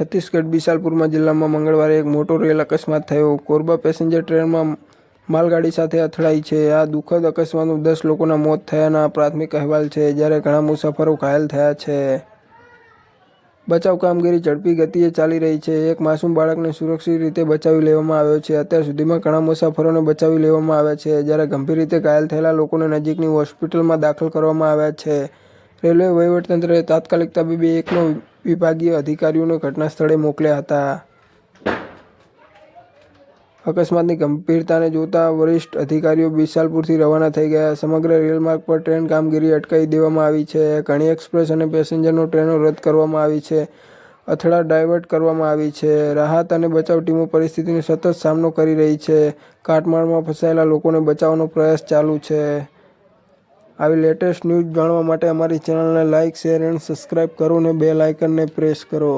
છત્તીસગઢ બિશાલપુરમાં જિલ્લામાં મંગળવારે એક મોટો રેલ અકસ્માત થયો. કોરબા પેસેન્જર ટ્રેનમાં માલગાડી સાથે અથડાઈ છે. આ દુઃખદ અકસ્માતમાં દસ લોકોના મોત થયાના પ્રાથમિક અહેવાલ છે, જ્યારે ઘણા મુસાફરો ઘાયલ થયા છે. બચાવ કામગીરી ઝડપી ગતિએ ચાલી રહી છે. એક માસૂમ બાળકને સુરક્ષિત રીતે બચાવી લેવામાં આવ્યો છે. અત્યાર સુધીમાં ઘણા મુસાફરોને બચાવી લેવામાં આવ્યા છે, જ્યારે ગંભીર રીતે ઘાયલ થયેલા લોકોને નજીકની હોસ્પિટલમાં દાખલ કરવામાં આવ્યા છે. રેલવે વહીવટતંત્રે તાત્કાલિક તબીબી એકનો વિભાગીય અધિકારીઓને ઘટના સ્થળે મોકલ્યા હતા. અકસ્માતની ગંભીરતાને જોતા વરિષ્ઠ અધિકારીઓ વિશાલપુરથી રવાના થઈ ગયા. સમગ્ર રેલમાર્ગ પર ટ્રેન કામગીરી અટકાવી દેવામાં આવી છે. ઘણી એક્સપ્રેસ અને પેસેન્જરનો ટ્રેનો રદ કરવામાં આવી છે. અથડા ડાયવર્ટ કરવામાં આવી છે. રાહત અને બચાવ ટીમો પરિસ્થિતિનો સતત સામનો કરી રહી છે. કાટમાળમાં ફસાયેલા લોકોને બચાવવાનો પ્રયાસ ચાલુ છે. આવી લેટેસ્ટ ન્યૂઝ જાણવા માટે અમારી ચેનલને લાઇક શેર, એન્ડ સબસ્ક્રાઈબ કરો અને બેલ આઇકનને પ્રેસ કરો.